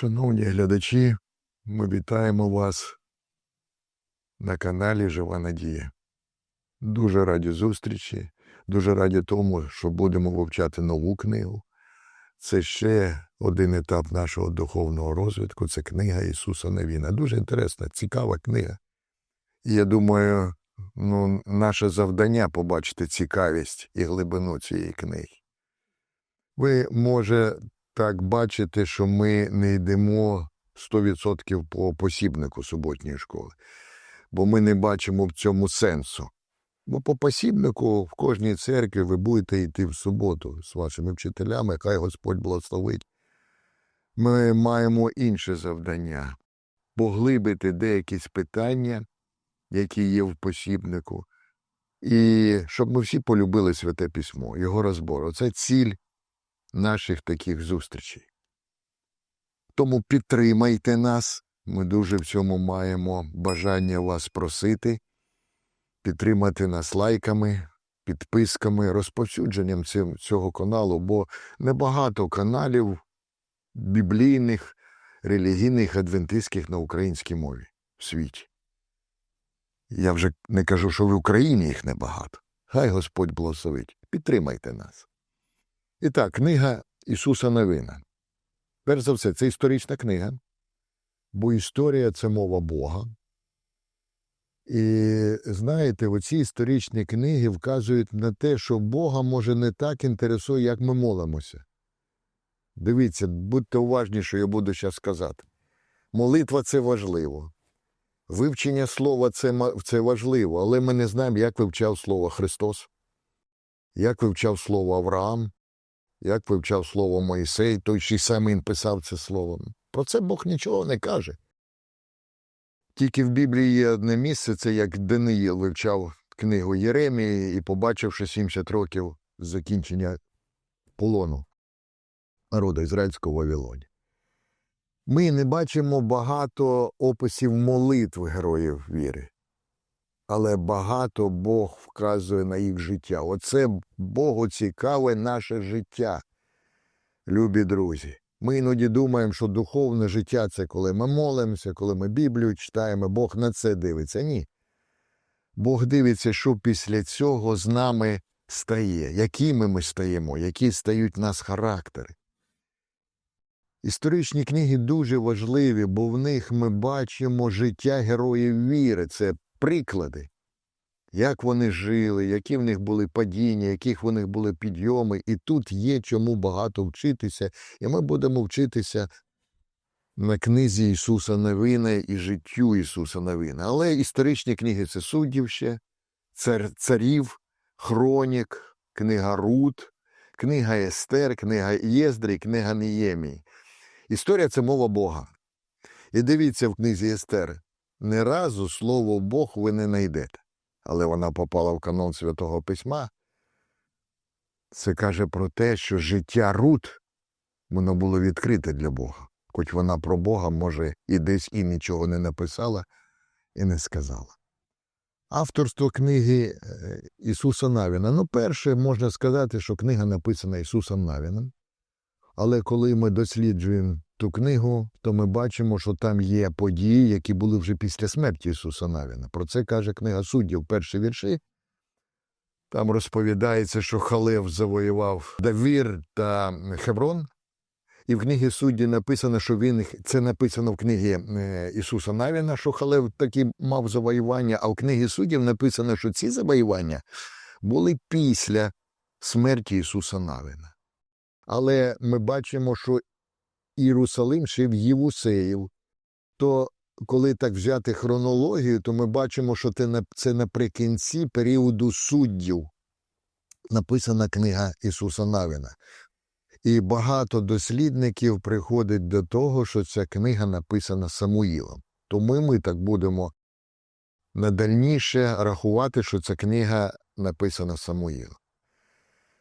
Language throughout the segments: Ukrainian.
Шановні глядачі, ми вітаємо вас на каналі Жива Надія. Дуже раді зустрічі, дуже раді тому, що будемо вивчати нову книгу. Це ще один етап нашого духовного розвитку. Це книга Ісуса Навіна. Дуже інтересна, цікава книга. І я думаю, ну, наше завдання побачити цікавість і глибину цієї книги. Ви, може, так бачите, що ми не йдемо 100% по посібнику суботньої школи, бо ми не бачимо в цьому сенсу. Бо по посібнику в кожній церкві ви будете йти в суботу з вашими вчителями, хай Господь благословить. Ми маємо інше завдання поглибити деякі питання, які є в посібнику, і щоб ми всі полюбили святе письмо, його розбор. Це ціль наших таких зустрічей. Тому підтримайте нас. Ми дуже в цьому маємо бажання вас просити, підтримати нас лайками, підписками, розповсюдженням цього каналу, бо небагато каналів біблійних, релігійних, адвентистських на українській мові в світі. Я вже не кажу, що в Україні їх небагато. Хай Господь благословить. Підтримайте нас. І так, книга Ісуса Новина. Перш за все, це історична книга, бо історія це мова Бога. І знаєте, оці історичні книги вказують на те, що Бога може не так інтересує, як ми молимося. Дивіться, будьте уважні, що я буду зараз сказати. Молитва це важливо. Вивчення слова це, це важливо, але ми не знаємо, як вивчав слово Христос, як вивчав слово Авраам, як вивчав слово Моїсей, той чи сам він писав це слово. Про це Бог нічого не каже. Тільки в Біблії є одне місце, це як Даниїл вивчав книгу Єремії і, побачивши 70 років закінчення полону народу ізраїльського Вавилоні. Ми не бачимо багато описів молитв героїв віри, але багато Бог вказує на їх життя. Оце Богу цікаве наше життя, любі друзі. Ми іноді думаємо, що духовне життя це коли ми молимося, коли ми Біблію читаємо, Бог на це дивиться. Ні. Бог дивиться, що після цього з нами стає, якими ми стаємо, які стають в нас характери. Історичні книги дуже важливі, бо в них ми бачимо життя героїв віри. Це приклади, як вони жили, які в них були падіння, яких в них були підйоми. І тут є чому багато вчитися, і ми будемо вчитися на книзі Ісуса Новина і життю Ісуса Новина. Але історичні книги це суддів ще, цар, царів, хронік, книга Рут, книга Естер, книга Єздрі, книга Неємії. Історія це мова Бога. І дивіться в книзі Естер. Не разу слово Бог ви не знайдете. Але вона попала в канон Святого Письма. Це каже про те, що життя Рут воно було відкрите для Бога. Хоч вона про Бога, може, і десь і нічого не написала і не сказала. Авторство книги е, Ісуса Навіна. Ну, перше, можна сказати, що книга написана Ісусом Навіном. Але коли ми досліджуємо ту книгу, то ми бачимо, що там є події, які були вже після смерті Ісуса Навіна. Про це каже книга суддів, перші вірші. Там розповідається, що Халев завоював Давір та Хеврон. І в книгі судді написано, що він це написано в книгі е, Ісуса Навіна, що Халев таки мав завоювання, а в книгі суддів написано, що ці завоювання були після смерті Ісуса Навіна. Але ми бачимо, що Єрусалим ще в Євусеїв. То коли так взяти хронологію, то ми бачимо, що це наприкінці періоду суддів написана книга Ісуса Навіна. І багато дослідників приходить до того, що ця книга написана Самуїлом. Тому ми так будемо надальніше рахувати, що ця книга написана Самуїлом.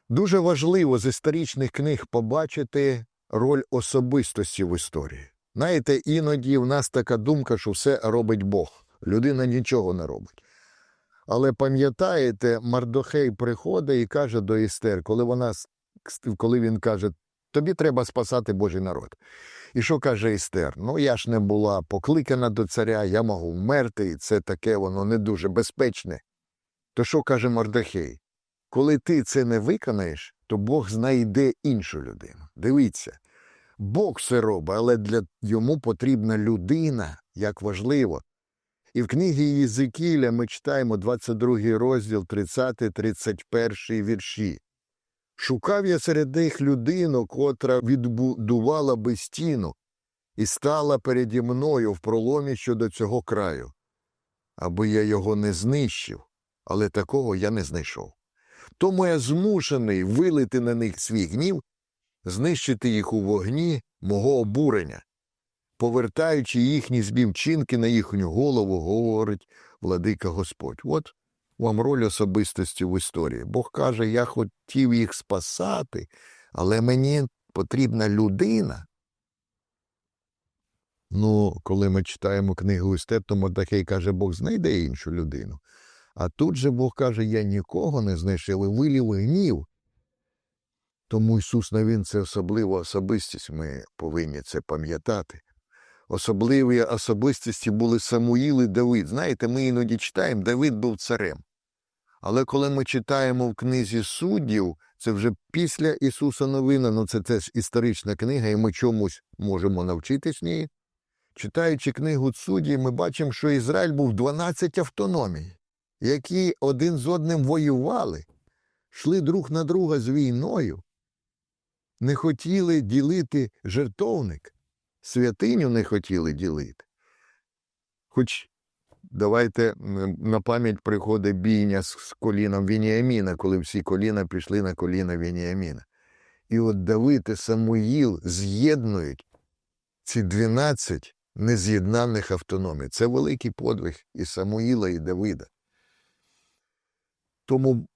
Дуже важливо з історичних книг побачити роль особистості в історії. Знаєте, іноді в нас така думка, що все робить Бог. Людина нічого не робить. Але пам'ятаєте, Мардохей приходить і каже до Естер, коли вона коли він каже, тобі треба спасати Божий народ. І що каже Естер? Ну, я ж не була покликана до царя, я можу вмерти, і це таке воно не дуже безпечне. То що каже Мордехей? Коли ти це не виконаєш, то Бог знайде іншу людину. Дивіться, Бог все робить, але для йому потрібна людина, як важливо. І в книгі Єзикіля ми читаємо 22 розділ, 30-31 вірші. Шукав я серед них людину, котра відбудувала би стіну і стала переді мною в проломі щодо цього краю, аби я його не знищив, але такого я не знайшов. Тому я змушений вилити на них свій гнів, знищити їх у вогні мого обурення, повертаючи їхні збівчинки на їхню голову, говорить владика Господь. От вам роль особистості в історії. Бог каже, я хотів їх спасати, але мені потрібна людина. Ну, коли ми читаємо книгу Істет, то Мордахей каже, Бог знайде іншу людину. А тут же Бог каже, я нікого не знайшов, вилів гнів. Тому Ісус Навін це особлива особистість, ми повинні це пам'ятати. Особливі особистості були Самуїл і Давид. Знаєте, ми іноді читаємо, Давид був царем. Але коли ми читаємо в книзі суддів, це вже після Ісуса Новина, ну це теж історична книга, і ми чомусь можемо навчитись в ній. Читаючи книгу суддів, ми бачимо, що Ізраїль був 12 автономій, які один з одним воювали, йшли друг на друга з війною, не хотіли ділити жертовник, святиню не хотіли ділити. Хоч давайте на пам'ять приходить бійня з коліном Вініаміна, коли всі коліна пішли на коліна Вініаміна. І от Давид і Самуїл з'єднують ці 12 нез'єднаних автономій. Це великий подвиг і Самуїла, і Давида. Тому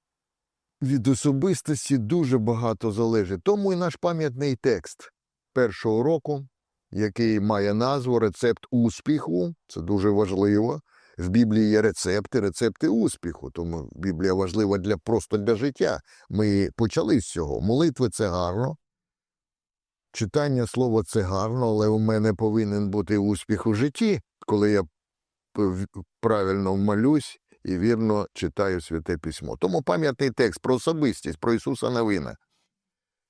від особистості дуже багато залежить. Тому і наш пам'ятний текст першого року, який має назву Рецепт успіху. Це дуже важливо. В Біблії є рецепти, рецепти успіху. Тому Біблія важлива для просто для життя. Ми почали з цього. Молитви це гарно. Читання слова це гарно, але у мене повинен бути успіх у житті, коли я правильно молюсь і вірно читаю святе письмо. Тому пам'ятний текст про особистість, про Ісуса Новина.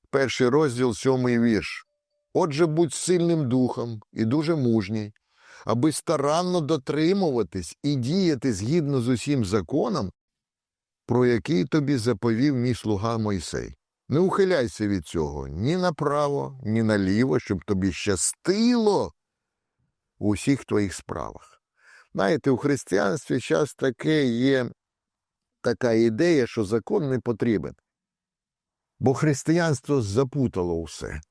Перший розділ, сьомий вірш. Отже, будь сильним духом і дуже мужній, аби старанно дотримуватись і діяти згідно з усім законом, про який тобі заповів мій слуга Мойсей. Не ухиляйся від цього ні направо, ні наліво, щоб тобі щастило у всіх твоїх справах. Знаєте, у християнстві час таке є така ідея, що закон не потрібен. Бо християнство запутало все.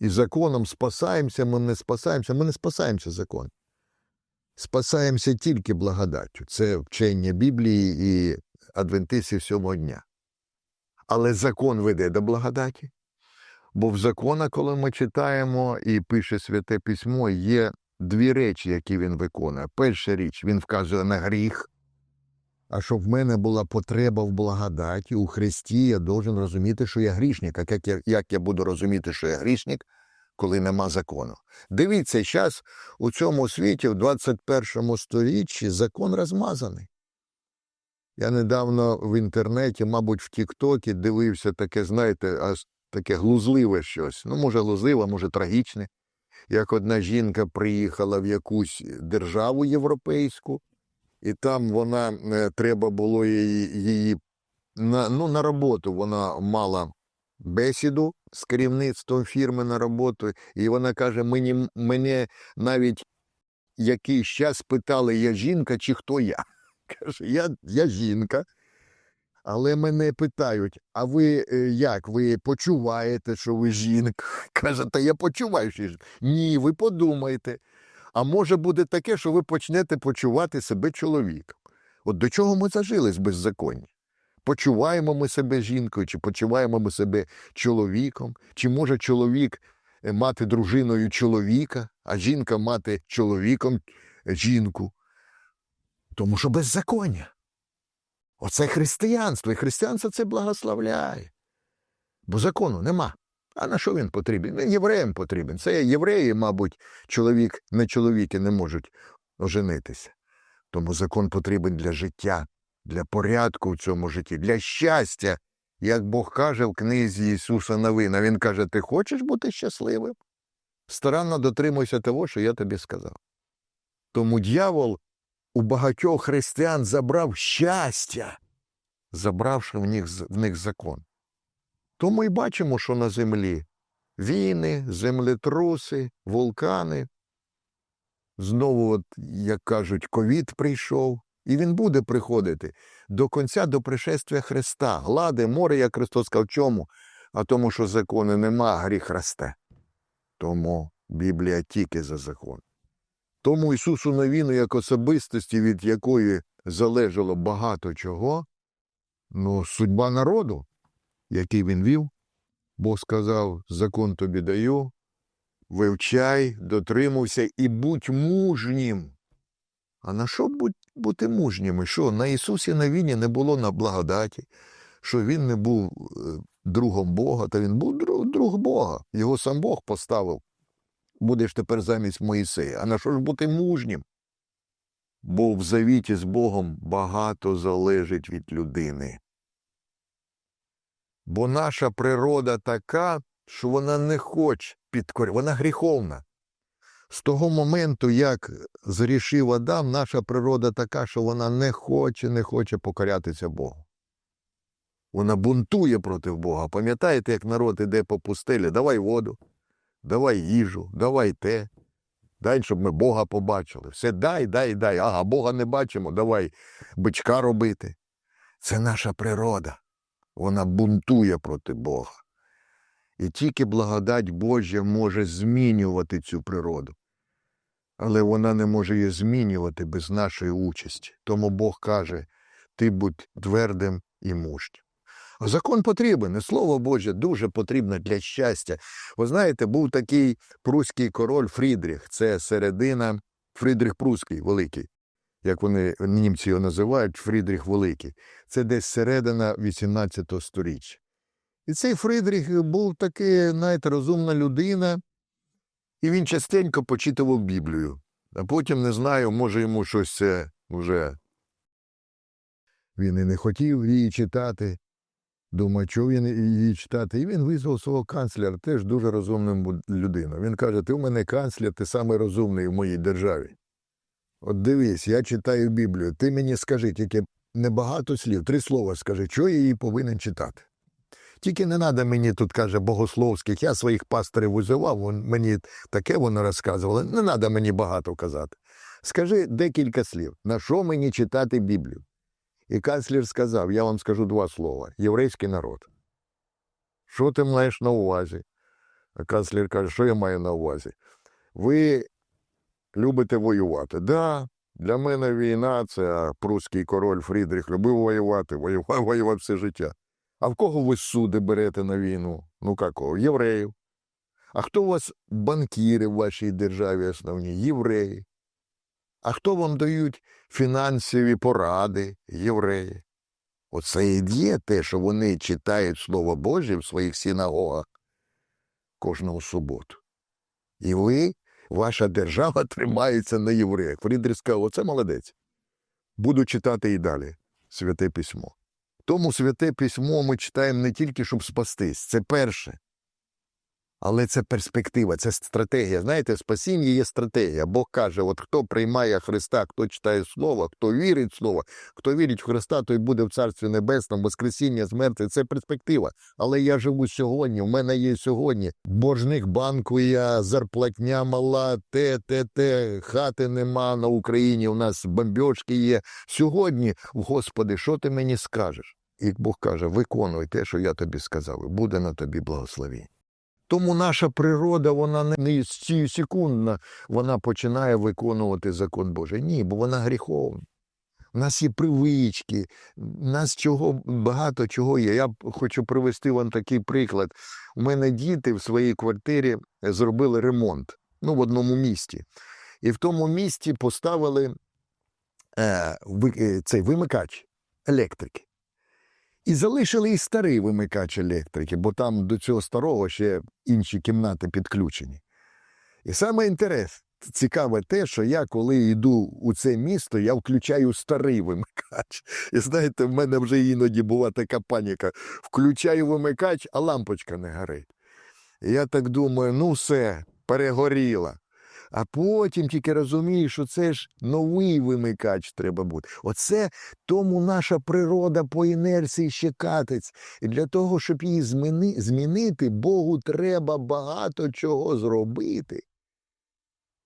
І законом спасаємося, ми не спасаємося, ми не спасаємося законом. Спасаємося тільки благодаттю. Це вчення Біблії і адвентистів сьомого дня. Але закон веде до благодаті. Бо в законах, коли ми читаємо і пише Святе Письмо, є дві речі, які він виконує. Перша річ, він вказує на гріх. А щоб в мене була потреба в благодаті у Христі, я должен розуміти, що я грішник. А як я, як я буду розуміти, що я грішник, коли нема закону? Дивіться, зараз у цьому світі, в 21 сторіччі, закон розмазаний. Я недавно в інтернеті, мабуть, в Тіктокі дивився таке, знаєте, аж таке глузливе щось. Ну, може, глузливе, може, трагічне. Як одна жінка приїхала в якусь державу європейську, і там вона е, треба було її, її на, ну, на роботу. Вона мала бесіду з керівництвом фірми на роботу, і вона каже: мені, мене навіть якийсь час питали, я жінка чи хто я. Каже, я, я жінка. Але мене питають: а ви е, як? Ви почуваєте, що ви жінка? Каже, та я почуваю, що жінка. Ні, ви подумайте. А може буде таке, що ви почнете почувати себе чоловіком. От до чого ми зажились беззаконні? Почуваємо ми себе жінкою, чи почуваємо ми себе чоловіком, чи може чоловік е, мати дружиною чоловіка, а жінка мати чоловіком е, жінку. Тому що беззаконня. Оце християнство, і християнство це благословляє. Бо закону нема. А на що він потрібен? Він євреям потрібен. Це євреї, мабуть, чоловік на чоловіки не можуть оженитися. Тому закон потрібен для життя, для порядку в цьому житті, для щастя. Як Бог каже в книзі Ісуса Новина, Він каже: Ти хочеш бути щасливим? Старанно дотримуйся того, що я тобі сказав. Тому дьявол у багатьох християн забрав щастя, забравши в них, в них закон. Тому і бачимо, що на землі війни, землетруси, вулкани. Знову, от, як кажуть, ковід прийшов, і він буде приходити до кінця до пришествия Христа. Глади, море, як Христос сказав, чому? А тому, що закону нема, гріх росте. Тому Біблія тільки за закон. Тому Ісусу Новіну, як особистості, від якої залежало багато чого, ну, судьба народу, який він вів, Бог сказав: закон тобі даю, вивчай, дотримуйся і будь мужнім. А на що бути мужніми? Що на Ісусі Новіні не було на благодаті, що Він не був е, другом Бога, та він був друг, друг Бога. Його сам Бог поставив. Будеш тепер замість Моїсея. А на що ж бути мужнім? Бо в завіті з Богом багато залежить від людини. Бо наша природа така, що вона не хоче підкоряти, вона гріховна. З того моменту, як зрішив Адам, наша природа така, що вона не хоче, не хоче покорятися Богу. Вона бунтує проти Бога. Пам'ятаєте, як народ іде по пустелі, давай воду, давай їжу, давай те. Дай, щоб ми Бога побачили. Все дай, дай, дай. Ага, Бога не бачимо, давай бичка робити. Це наша природа. Вона бунтує проти Бога. І тільки благодать Божа може змінювати цю природу. Але вона не може її змінювати без нашої участі. Тому Бог каже: ти будь твердим і мужнім. Закон потрібен, і слово Боже дуже потрібне для щастя. Ви знаєте, був такий пруський король Фрідріх, це середина Фрідріх Пруський Великий, як вони німці його називають, Фрідріх Великий. Це десь середина 18 століття. І цей Фридріх був такий, знаєте, розумна людина, і він частенько почитував Біблію. А потім, не знаю, може йому щось це вже. Він і не хотів її читати. Думаю, чого він її читати. І він визвав свого канцлера, теж дуже розумним людину. Він каже: Ти в мене канцлер, ти самий розумний в моїй державі. От дивись, я читаю Біблію. Ти мені скажи, тільки небагато слів, три слова скажи, чого я її повинен читати. Тільки не треба мені тут, каже, богословських. Я своїх пасторів визивав, мені таке воно розказувало. Не треба мені багато казати. Скажи декілька слів, на що мені читати Біблію? І канцлер сказав: я вам скажу два слова: єврейський народ. Що ти маєш на увазі? А канцлер каже, що я маю на увазі? Ви любите воювати. Да, для мене війна це прусський король Фрідріх любив воювати, воював, воював все життя. А в кого ви суди берете на війну? Ну какого? Євреїв. А хто у вас банкіри в вашій державі основні? Євреї. А хто вам дають фінансові поради? Євреї. Оце і є те, що вони читають Слово Боже в своїх синагогах кожного суботу. І ви, ваша держава, тримається на євреях. Фрідрих сказав, оце молодець. Буду читати і далі святе письмо. Тому святе письмо ми читаємо не тільки, щоб спастись, це перше. Але це перспектива, це стратегія. Знаєте, спасіння є стратегія. Бог каже: от хто приймає Христа, хто читає Слово, хто вірить в Слово, хто вірить в Христа, той буде в Царстві Небесному, Воскресіння з мертвих. Це перспектива. Але я живу сьогодні, в мене є сьогодні. Боржник банку я, зарплатня мала, те, те, те, хати нема на Україні. У нас бомбьошки є. Сьогодні, Господи, що ти мені скажеш? І Бог каже: виконуй те, що я тобі сказав, і буде на тобі благословіння. Тому наша природа, вона не з секундна, вона починає виконувати закон Божий. Ні, бо вона гріховна. У нас є привички, у нас чого багато чого є. Я хочу привести вам такий приклад. У мене діти в своїй квартирі зробили ремонт ну, в одному місті. І в тому місті поставили е, цей вимикач електрики. І залишили і старий вимикач електрики, бо там до цього старого ще інші кімнати підключені. І саме інтерес, цікаве те, що я, коли йду у це місто, я включаю старий вимикач. І знаєте, в мене вже іноді була така паніка. Включаю вимикач, а лампочка не горить. І я так думаю, ну все, перегоріла. А потім тільки розумію, що це ж новий вимикач треба бути. Оце тому наша природа по інерції ще катиться. І для того, щоб її зміни, змінити, Богу треба багато чого зробити,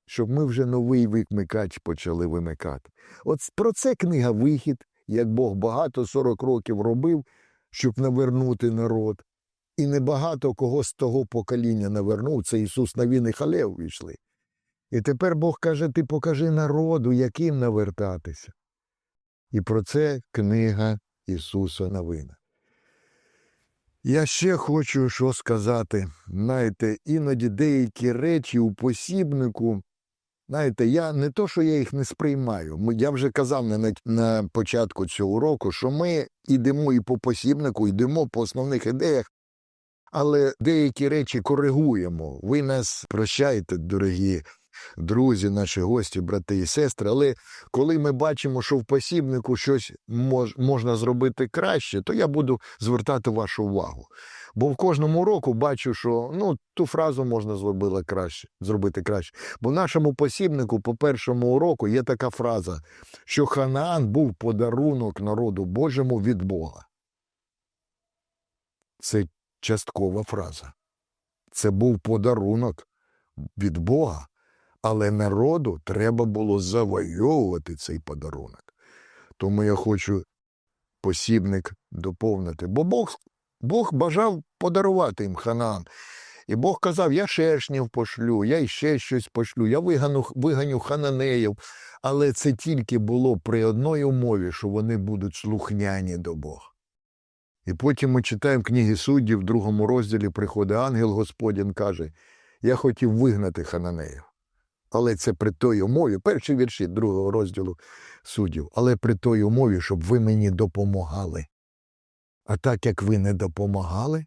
щоб ми вже новий вимикач почали вимикати. От про це книга Вихід, як Бог багато 40 років робив, щоб навернути народ. І небагато кого з того покоління навернув, це Ісус Навін і Халев війшли. І тепер Бог каже, ти покажи народу, яким навертатися. І про це книга Ісуса Новина. Я ще хочу що сказати. Знаєте, іноді деякі речі у посібнику, знаєте, я не то, що я їх не сприймаю. Я вже казав на, на початку цього року, що ми йдемо і по посібнику, йдемо по основних ідеях, але деякі речі коригуємо. Ви нас прощаєте, дорогі друзі, наші гості, брати і сестри. Але коли ми бачимо, що в посібнику щось мож, можна зробити краще, то я буду звертати вашу увагу. Бо в кожному року бачу, що ну, ту фразу можна зробити краще, зробити краще. Бо в нашому посібнику по першому уроку є така фраза, що Ханаан був подарунок народу Божому від Бога. Це часткова фраза. Це був подарунок від Бога, але народу треба було завойовувати цей подарунок. Тому я хочу посібник доповнити. Бо Бог, Бог бажав подарувати їм Ханаан. І Бог казав: я шершнів пошлю, я іще щось пошлю, я вигану, виганю хананеїв. Але це тільки було при одній умові, що вони будуть слухняні до Бога. І потім ми читаємо книги суддів, в другому розділі приходить ангел Господін каже: Я хотів вигнати хананеїв. Але це при той умові, перші вірші другого розділу суддів, але при той умові, щоб ви мені допомагали. А так як ви не допомагали,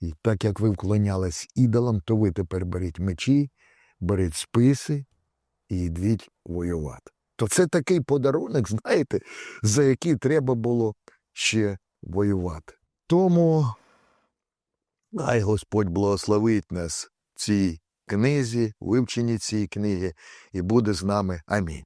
і так як ви вклонялись ідолам, то ви тепер беріть мечі, беріть списи і йдіть воювати. То це такий подарунок, знаєте, за який треба було ще воювати. Тому хай Господь благословить нас цій книзі, вивченні цієї книги, і буде з нами. Амінь.